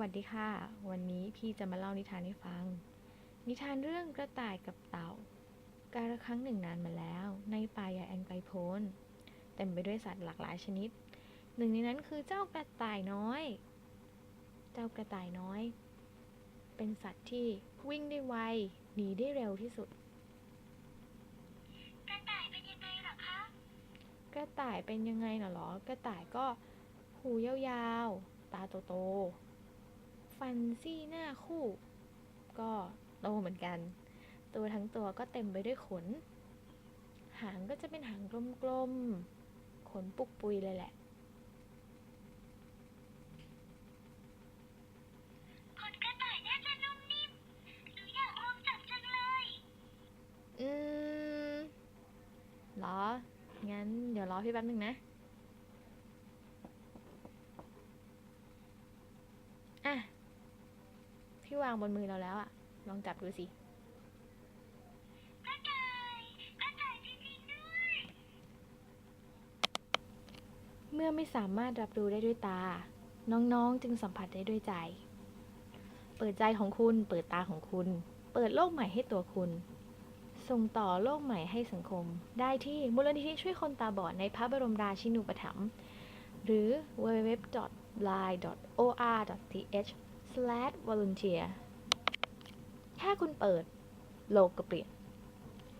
วัสดีค่ะ วันนี้พี่จะมาเล่านิทานให้ฟัง นิทานเรื่องกระต่ายกับเต่า การละครั้งหนึ่งนานมาแล้ว ในป่าใหญ่อันไกลโพ้นเต็มไปด้วยสัตว์หลากหลายชนิด หนึ่งในนั้นคือเจ้ากระต่ายน้อย เจ้ากระต่ายน้อย เป็นสัตว์ที่วิ่งได้ไวหนีได้เร็วที่สุด กระต่ายเป็นยังไงเหรอคะ กระต่ายเป็นยังไงน่ะหรอ กระต่ายก็หูยาวๆ ตาโตๆ ฟันซี่หน้าคู่ ก็โตเหมือนกัน ตัวทั้งตัวก็เต็มไปด้วยขน หางก็จะเป็นหางกลมๆ ขนปุกปุยเลยแหละขนกระต่ายน่าจะนุ่มนิ่มหนูอยากลองจับจังเลยอืมเหรอ งั้นเดี๋ยวรอพี่แป๊บนึงนะอะ พี่วางบนมือเราแล้วอะลองจับดูสิเมื่อไม่สามารถรับรู้ได้ด้วยตา น้องๆจึงสัมผัสได้ด้วยใจ เปิดใจของคุณ เปิดตาของคุณ เปิดโลกใหม่ให้ตัวคุณ ส่งต่อโลกใหม่ให้สังคม ได้ที่มูลนิธิช่วยคนตาบอดในพระบรมราชินูปถัมภ์หรือ www.lyor.th slash volunteer ถ้าคุณเปิดโลกก็เปลี่ยน